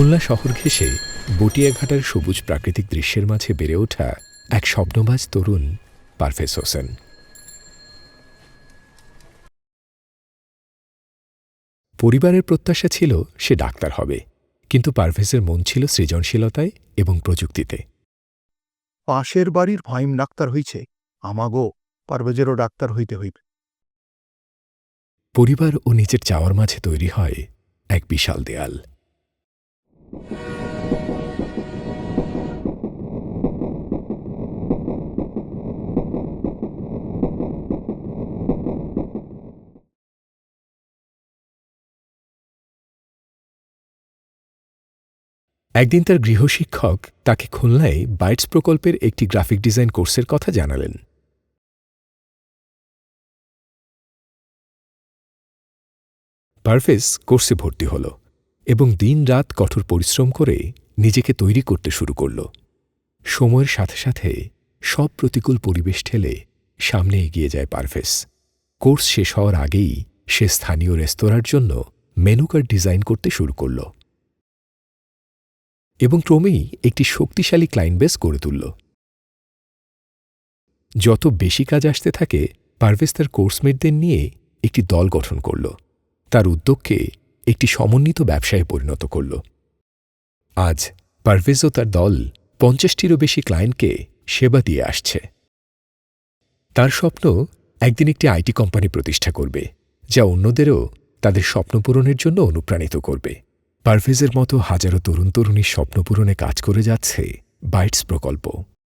খুলনা শহর ঘেঁষে বটিয়াঘাটার সবুজ প্রাকৃতিক দৃশ্যের মাঝে বেড়ে ওঠা এক স্বপ্নবাজ তরুণ পারভেজ হোসেন। পরিবারের প্রত্যাশা ছিল সে ডাক্তার হবে কিন্তু পারভেজের মন ছিল সৃজনশীলতায় এবং প্রযুক্তিতে। পাশের বাড়ির ভাইম ডাক্তার হইছে আমাগো পারভেজেরও ডাক্তার হইতে হইবে। পরিবার ও নিজের চাওয়ার মাঝে তৈরি হয় এক বিশাল দেয়াল। একদিন তার গৃহশিক্ষক তাকে খুলনায় বাইটস প্রকল্পের একটি গ্রাফিক ডিজাইন কোর্সের কথা জানালেন। পারভেজ কোর্সে ভর্তি হল। এবং দিনরাত কঠোর পরিশ্রম করে নিজেকে তৈরি করতে শুরু করল। সময়ের সাথে সাথে সব প্রতিকূল পরিবেশ ঠেলে সামনে এগিয়ে যায় পারভেজ। কোর্স শেষ হওয়ার আগেই সে স্থানীয় রেস্তোরাঁর জন্য মেনু কার্ড ডিজাইন করতে শুরু করল। এবং ক্রমেই একটি শক্তিশালী ক্লায়েন্ট বেস গড়ে তুলল। যত বেশি কাজ আসতে থাকে, পারভেজ তার কোর্সমেটদের নিয়ে একটি দল গঠন করল। তার উদ্যোগকে একটি সমন্বিত ব্যবসায় পরিণত করল। আজ পারভেজ ও তার দল পঞ্চাশটিরও বেশি ক্লায়েন্টকে সেবা দিয়ে আসছে। তার স্বপ্ন একদিন একটি আইটি কোম্পানি প্রতিষ্ঠা করবে, যা অন্যদেরও তাদের স্বপ্ন পূরণের জন্য অনুপ্রাণিত করবে। পারভেজের মতো হাজারো তরুণ তরুণীর স্বপ্ন পূরণে কাজ করে যাচ্ছে বাইটস প্রকল্প।